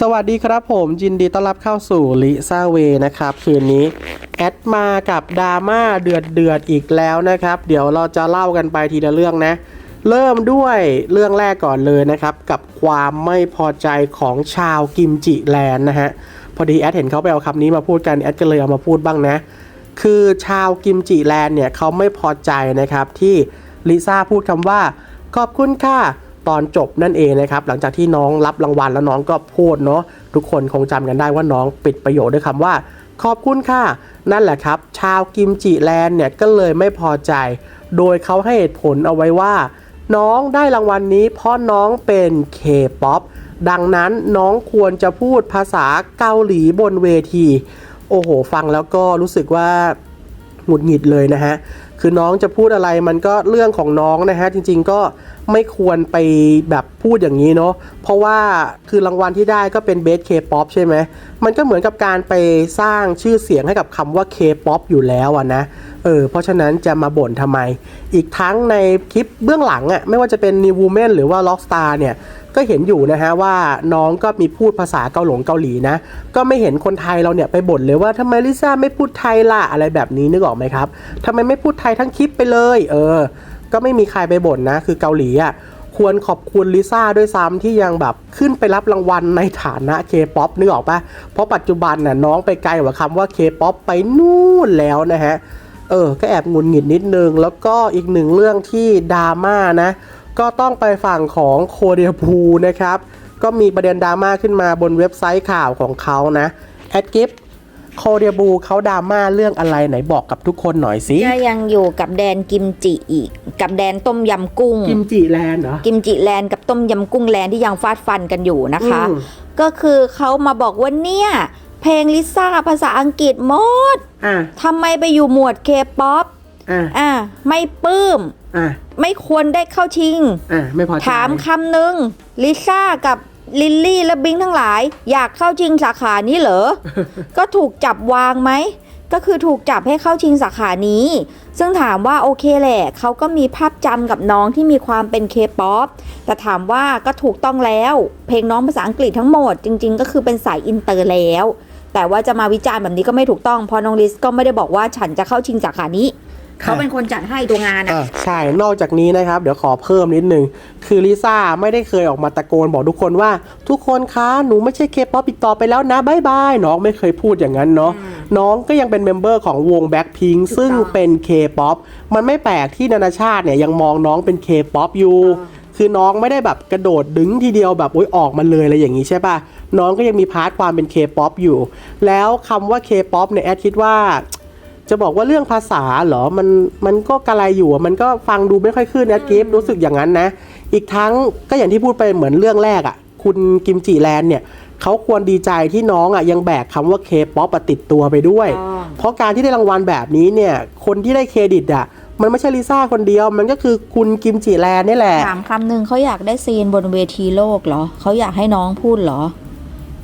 สวัสดีครับผมยินดีต้อนรับเข้าสู่ลิซ่าเวนะครับ คืนนี้ แอดมากับดราม่าเดือดเดือดอีกแล้วนะครับ เดี๋ยวเราจะเล่ากันไปทีละเรื่องนะ เริ่มด้วยเรื่องแรกก่อนเลยนะครับ กับความไม่พอใจของชาวกิมจิแลนด์นะฮะ พอดีแอดเห็นเขาไปเอาคำนี้มาพูดกัน แอดก็เลยเอามาพูดบ้างนะ คือชาวกิมจิแลนด์เนี่ยเขาไม่พอใจนะครับที่ลิซ่าพูดคำว่า ขอบคุณค่ะ ตอนจบนั่นเองนะครับหลังจากที่น้องรับรางวัลแล้วน้องก็พูดเนาะทุกคนคงจำกันได้ว่าน้องปิดประโยคด้วยคำว่า ขอบคุณค่ะ นั่นแหละครับ ชาวกิมจิแลนด์เนี่ยก็เลยไม่พอใจ โดยเขาให้เหตุผลเอาไว้ว่า น้องได้รางวัลนี้เพราะน้องเป็นเคป๊อปดังนั้นน้องควรจะพูดภาษาเกาหลีบนเวที โอ้โห ฟังแล้วก็รู้สึกว่าหงุดหงิดเลยนะฮะ คือน้องจะพูดอะไรมันก็เรื่องของน้องนะฮะ จริง ๆ ก็ ไม่ควรไปแบบพูดอย่างนี้เนาะเพราะว่าคือรางวัลที่ได้ก็เป็นเบสเคป๊อปใช่ไหมมันก็เหมือนกับการไปสร้างชื่อเสียงให้กับคำว่าเคป๊อปอยู่แล้วอะนะเออเพราะฉะนั้นจะมาบ่นทำไม อีกทั้งในคลิปเบื้องหลังอะไม่ว่าจะเป็น New Woman หรือว่า Rockstar เนี่ยก็เห็นอยู่นะฮะว่าน้องก็มีพูดภาษาเกาหลงเกาหลีนะ ก็ไม่เห็นคนไทยเราเนี่ยไปบ่นเลยว่าทำไมลิซ่าไม่พูดไทยล่ะอะไรแบบนี้นึกออกไหมครับทำไมไม่พูดไทยทั้งคลิปไปเลย เออ ก็ไม่มีใครไปบ่นนะ คือเกาหลีอะควรขอบคุณลิซ่าด้วยซ้ำที่ยังแบบขึ้นไปรับรางวัลในฐานะเคป๊อปนึกออกปะเพราะปัจจุบันน่ะน้องไปไกลกว่าคำว่าเคป๊อปไปนู่นแล้วนะฮะ เออ ก็แอบงุนหงิดนิดนึง แล้วก็อีกหนึ่งเรื่องที่ดราม่านะ ก็ต้องไปฝั่งของโคเดียพูนะครับ ก็มีประเด็นดราม่าขึ้นมาบนเว็บไซต์ข่าวของเขานะแอดกิฟ โคเดียบูเขาดราม่าเรื่องอะไรไหนบอกกับทุกคนหน่อยสิก็ยังอยู่กับแดนกิมจิอีก กับแดนต้มยำกุ้ง กิมจิแลนด์เหรอ กิมจิแลนด์กับต้มยำกุ้งแลนด์ที่ยังฟาดฟันกันอยู่นะคะอืมก็คือเขามาบอกว่าเนี่ยเพลงลิซ่าภาษาอังกฤษหมดอะทำไมไปอยู่หมวดเคป๊อปอะอะไม่ปลื้มอะไม่ควรได้เข้าชิงอะไม่พอใจถามคำหนึ่งลิซ่ากับ ลิลลี่และบิงทั้งหลาย อยากเข้าชิงสาขานี้เหรอ ก็ถูกจับวางไหม ก็คือถูกจับให้เข้าชิงสาขานี้ ซึ่งถามว่าโอเคแหละเขาก็มีภาพจำกับน้องที่มีความเป็นเคป๊อปแต่ถามว่าก็ถูกต้องแล้ว เพลงน้องภาษาอังกฤษทั้งหมด จริง ๆ ก็คือเป็นสายอินเตอร์แล้ว แต่ว่าจะมาวิจารณ์แบบนี้ก็ไม่ถูกต้องเพราะน้องลิสก็ไม่ได้บอกว่าฉันจะเข้าชิงสาขานี้ เขาเป็นคนจัดให้ตัวงานอะอะใช่ นอกจากนี้นะครับ เดี๋ยวขอเพิ่มนิดนึง คือลิซ่าไม่ได้เคยออกมาตะโกนบอกทุกคนว่า ทุกคนคะหนูไม่ใช่เคป๊อปอีกต่อไปแล้วนะบายบายน้องไม่เคยพูดอย่างนั้นเนาะน้องก็ยังเป็นเมมเบอร์ของวง Blackpink ซึ่งเป็นเคป๊อปมันไม่แปลกที่นานาชาติเนี่ยยังมองน้องเป็นเคป๊อปอยู่คือน้องไม่ได้แบบกระโดดดึงทีเดียวแบบโอ๊ยออกมาเลยอะไรอย่างนี้ใช่ป่ะน้องก็ยังมีพาร์ทความเป็นเคป๊อปอยู่ แล้วคำว่าเคป๊อปเนี่ยแอดคิดว่า จะบอกว่าเรื่องภาษาเหรอ มันมันก็กระไรอยู่อะมันก็ฟังดูไม่ค่อยขึ้นนะกิฟรู้สึกอย่างนั้นนะ อีกทั้งก็อย่างที่พูดไปเหมือนเรื่องแรกอะ่ะคุณกิมจิแลนด์เนี่ยเขาควรดีใจที่น้องอะ่ะยังแบกคำว่าเคป๊อปติดตัวไปด้วยถูกต้องเพราะการที่ได้รางวัลแบบนี้เนี่ย คนที่ได้เครดิตอะ่ะมันไม่ใช่ลิซ่าคนเดียว มันก็คือคุณกิมจิแลนด์นี่แหละ ถามคำหนึ่งเขาอยากได้ซีนบนเวทีโลกเหรอ เขาอยากให้น้องพูดเหรอ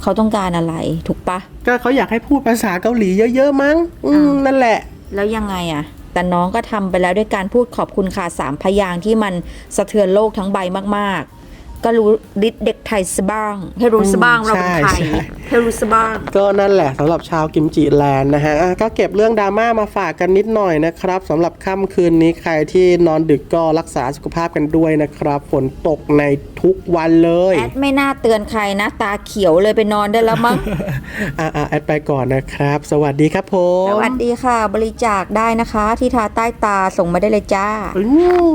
เขาต้องการอะไรถูกปะก็เขาอยากให้พูดภาษาเกาหลีเยอะๆมั้ง อืมอ่านั่นั่นแหละ แล้วยังไงอะแต่น้องก็ทำไปแล้วด้วยการพูดขอบคุณค่ะสามพยางค์ที่มันสะเทือนโลกทั้งใบมากๆ ก็รู้ดิดเด็กไทยสบ้าง ให้รู้สบ้างอืมเราเป็นไทยใช่ใช่ ให้รู้สบ้าง ก็นั่นแหละสำหรับชาวกิมจิแลนด์นะฮะอะก็เก็บเรื่องดราม่ามาฝากกันนิดหน่อยนะครับสำหรับค่ำคืนนี้ใครที่นอนดึกก็รักษาสุขภาพกันด้วยนะครับ ฝนตกในทุกวันเลยแอดไม่น่าเตือนใครนะ ตาเขียวเลยไปนอนได้แล้วมั้ง อ่าแอดไปก่อนนะครับ สวัสดีครับผม สวัสดีค่ะ บริจาคได้นะคะ ที่ทาใต้ตาส่งมาได้เลยจ้าอืม